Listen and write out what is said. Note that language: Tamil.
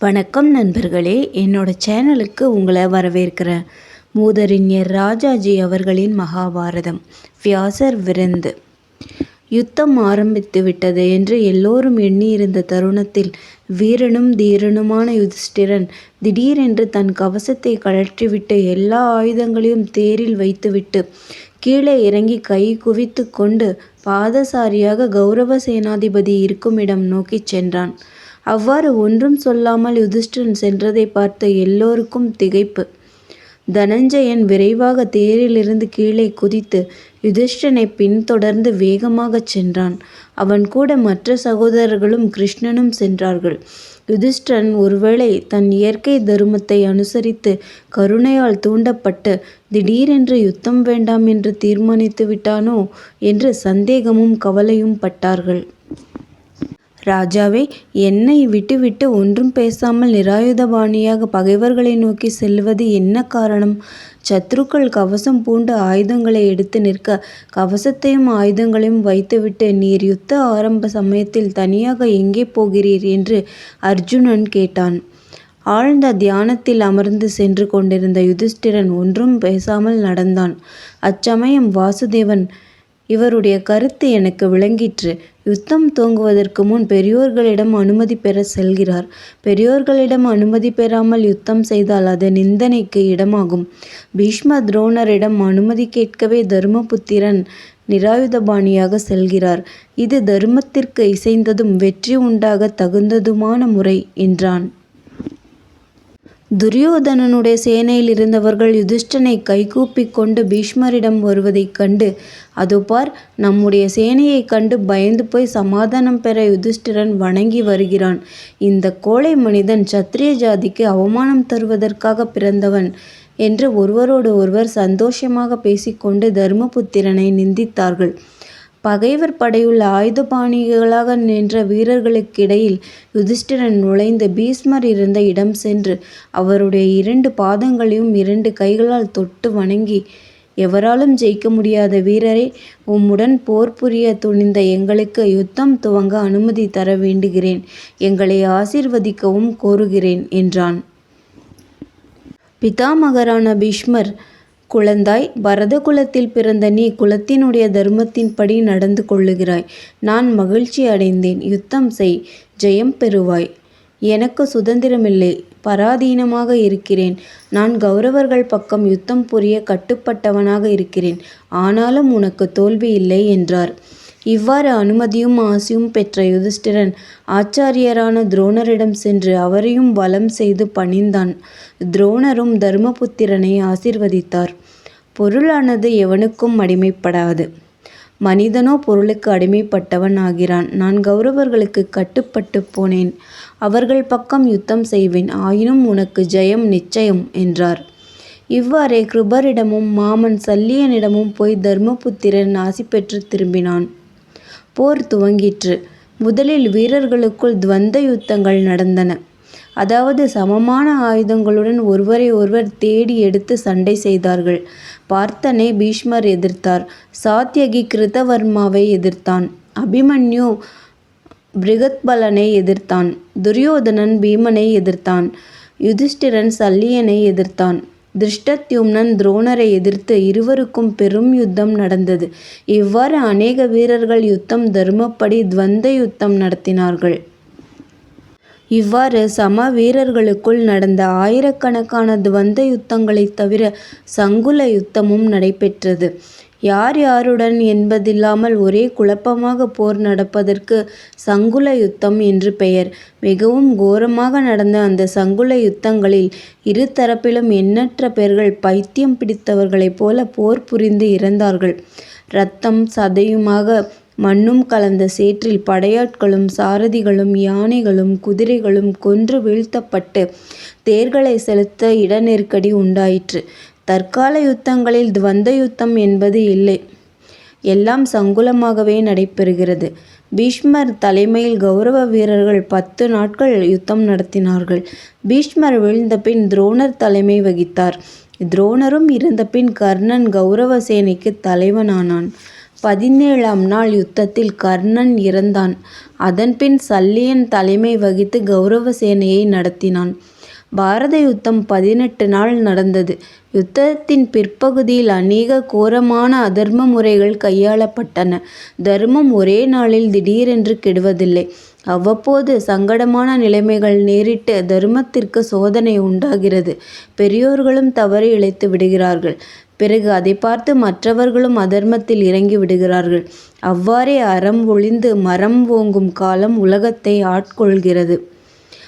வணக்கம் நண்பர்களே. என்னோட சேனலுக்கு உங்களை வரவேற்கிறேன் மூதறிஞர் ராஜாஜி அவர்களின் மகாபாரதம் வியாசர் விருந்து. யுத்தம் ஆரம்பித்து விட்டது என்று எல்லோரும் எண்ணியிருந்த தருணத்தில் வீரனும் தீரனுமான யுதிஷ்டிரன் திடீரென்று தன் கவசத்தை கழற்றிவிட்டு எல்லா ஆயுதங்களையும் தேரில் வைத்துவிட்டு கீழே இறங்கி கை குவித்து கொண்டு பாதசாரியாக கௌரவ சேனாதிபதி இருக்குமிடம் நோக்கிச் சென்றான். அவ்வாறு ஒன்றும் சொல்லாமல் யுதிஷ்டன் சென்றதை பார்த்த எல்லோருக்கும் திகைப்பு. தனஞ்சயன் விரைவாக தேரிலிருந்து கீழே குதித்து யுதிஷ்டனை பின்தொடர்ந்து வேகமாகச் சென்றான். அவன் கூட மற்ற சகோதரர்களும் கிருஷ்ணனும் சென்றார்கள். யுதிஷ்டன் ஒருவேளை தன் இயற்கை தருமத்தை அனுசரித்து கருணையால் தூண்டப்பட்டு திடீரென்று யுத்தம் வேண்டாம் என்று தீர்மானித்து விட்டானோ என்று சந்தேகமும் கவலையும் பட்டார்கள். ராஜாவே என்னை விட்டுவிட்டு ஒன்றும் பேசாமல் நிராயுதபாணியாக பகைவர்களை நோக்கி செல்வது என்ன காரணம்? சத்ருக்கள் கவசம் பூண்டு ஆயுதங்களை எடுத்து நிற்க கவசத்தையும் ஆயுதங்களையும் வைத்துவிட்டு நீர் யுத்த ஆரம்ப சமயத்தில் தனியாக எங்கே போகிறீர்? என்று அர்ஜுனன் கேட்டான். ஆழ்ந்த தியானத்தில் அமர்ந்து சென்று கொண்டிருந்த யுதிஷ்டிரன் ஒன்றும் பேசாமல் நடந்தான். அச்சமயம் வாசுதேவன் இவருடைய கருத்து எனக்கு விளங்கிற்று. யுத்தம் துவங்குவதற்கு முன் பெரியோர்களிடம் அனுமதி பெறச் செல்கிறார். பெரியோர்களிடம் அனுமதி பெறாமல் யுத்தம் செய்தால் அது நிந்தனைக்கு இடமாகும். பீஷ்ம துரோணரிடம் அனுமதி கேட்கவே தருமபுத்திரன் நிராயுதபாணியாக செல்கிறார். இது தருமத்திற்கு இசைந்ததும் வெற்றி உண்டாகத் தகுந்ததுமான முறை என்றான். துரியோதனனுடைய சேனையில் இருந்தவர்கள் யுதிஷ்டனை கைகூப்பிக் கொண்டு பீஷ்மரிடம் வருவதைக் கண்டு அதோ பார் நம்முடைய சேனையைக் கண்டு பயந்து போய் சமாதானம் பெற யுதிஷ்டிரன் வணங்கி வருகிறான். இந்த கோழை மனிதன் சத்திரிய ஜாதிக்கு அவமானம் தருவதற்காகப் பிறந்தவன் என்று ஒருவரோடு ஒருவர் சந்தோஷமாக பேசிக்கொண்டு தர்மபுத்திரனை நிந்தித்தார்கள். பகைவர் படையுள்ள ஆயுதபாணிகளாக நின்ற வீரர்களுக்கிடையில் யுதிஷ்டிரன் நுழைந்து பீஷ்மர் இருந்த இடம் சென்று அவருடைய இரண்டு பாதங்களையும் இரண்டு கைகளால் தொட்டு வணங்கி எவராலும் ஜெயிக்க முடியாத வீரரே உம்முடன் போர் புரிய துணிந்த எங்களுக்கு யுத்தம் துவங்க அனுமதி தர வேண்டுகிறேன் எங்களை ஆசிர்வதிக்கவும் கோருகிறேன் என்றான். பிதாமகரான பீஷ்மர் குழந்தாய் பரத குலத்தில் பிறந்த நீ குலத்தினுடைய தர்மத்தின்படி நடந்து கொள்ளுகிறாய். நான் மகிழ்ச்சி அடைந்தேன். யுத்தம் செய். ஜெயம் பெறுவாய். எனக்கு சுதந்திரமில்லை. பராதீனமாக இருக்கிறேன். நான் கௌரவர்கள் பக்கம் யுத்தம் புரிய கட்டுப்பட்டவனாக இருக்கிறேன். ஆனாலும் உனக்கு தோல்வி இல்லை என்றார். இவ்வாறு அனுமதியும் ஆசியும் பெற்ற யுதிஷ்டிரன் ஆச்சாரியரான துரோணரிடம் சென்று அவரையும் வலம் செய்து பணிந்தான். துரோணரும் தர்மபுத்திரனை ஆசிர்வதித்தார் பொருளானது எவனுக்கும் அடிமைப்படாது. மனிதனோ பொருளுக்கு அடிமைப்பட்டவன் ஆகிறான். நான் கௌரவர்களுக்கு கட்டுப்பட்டுப் போனேன். அவர்கள் பக்கம் யுத்தம் செய்வேன். ஆயினும் உனக்கு ஜெயம் நிச்சயம் என்றார். இவ்வாறே கிருபரிடமும் மாமன் சல்லியனிடமும் போய் தர்மபுத்திரன் ஆசி பெற்றுத் திரும்பினான். போர் துவங்கிற்று. முதலில் வீரர்களுக்குள் துவந்த யுத்தங்கள் நடந்தன. அதாவது சமமான ஆயுதங்களுடன் ஒருவரை ஒருவர் தேடி எடுத்து சண்டை செய்தார்கள். பார்த்தனை பீஷ்மர் எதிர்த்தார். சாத்யகி கிருதவர்மாவை எதிர்த்தான். அபிமன்யு பிருகத்பலனை எதிர்த்தான். துரியோதனன் பீமனை எதிர்த்தான். யுதிஷ்டிரன் சல்லியனை எதிர்த்தான். திருஷ்டத்யும்னன் துரோணரை எதிர்த்து இருவருக்கும் பெரும் யுத்தம் நடந்தது. இவ்வாறு அநேக வீரர்கள் யுத்தம் தருமப்படி துவந்த யுத்தம் நடத்தினார்கள். இவ்வாறு சம வீரர்களுக்குள் நடந்த ஆயிரக்கணக்கான துவந்த யுத்தங்களைத் தவிர சங்குல யுத்தமும் நடைபெற்றது. யார் யாருடன் என்பதில்லாமல் ஒரே குழப்பமாக போர் நடப்பதற்கு சங்குல யுத்தம் என்று பெயர். மிகவும் கோரமாக நடந்த அந்த சங்குல யுத்தங்களில் இரு தரப்பிலும் எண்ணற்ற பேர்கள் பைத்தியம் பிடித்தவர்களைப் போல போர் புரிந்து இறந்தார்கள். இரத்தம் சதையுமாக மண்ணும் கலந்த சேற்றில் படையாட்களும் சாரதிகளும் யானைகளும் குதிரைகளும் கொன்று வீழ்த்தப்பட்டு தேர்களைச் செலுத்த இட நெருக்கடி உண்டாயிற்று. தற்கால யுத்தங்களில் துவந்த யுத்தம் என்பது இல்லை. எல்லாம் சங்குலமாகவே நடைபெறுகிறது. பீஷ்மர் தலைமையில் கௌரவ வீரர்கள் பத்து நாட்கள் யுத்தம் நடத்தினார்கள். பீஷ்மர் வீழ்ந்தபின் துரோணர் தலைமை வகித்தார். துரோணரும் இறந்தபின் கர்ணன் கௌரவ சேனைக்கு தலைவனானான். பதினேழாம் நாள் யுத்தத்தில் கர்ணன் இறந்தான். அதன்பின் சல்லியன் தலைமை வகித்து கௌரவ சேனையை நடத்தினான். பாரத யுத்தம் பதினெட்டு நாள் நடந்தது. யுத்தத்தின் பிற்பகுதியில் அநேக கோரமான அதர்ம முறைகள் கையாளப்பட்டன. தர்மம் ஒரே நாளில் திடீரென்று கெடுவதில்லை. அவ்வப்போது சங்கடமான நிலைமைகள் நேரிட்டு தர்மத்திற்கு சோதனை உண்டாகிறது. பெரியோர்களும் தவறி இழைத்து விடுகிறார்கள். பிறகு அதைப் பார்த்து மற்றவர்களும் அதர்மத்தில் இறங்கி விடுகிறார்கள். அவ்வாறே அறம் ஒழிந்து மறம் ஓங்கும் காலம் உலகத்தை ஆட்கொள்கிறது.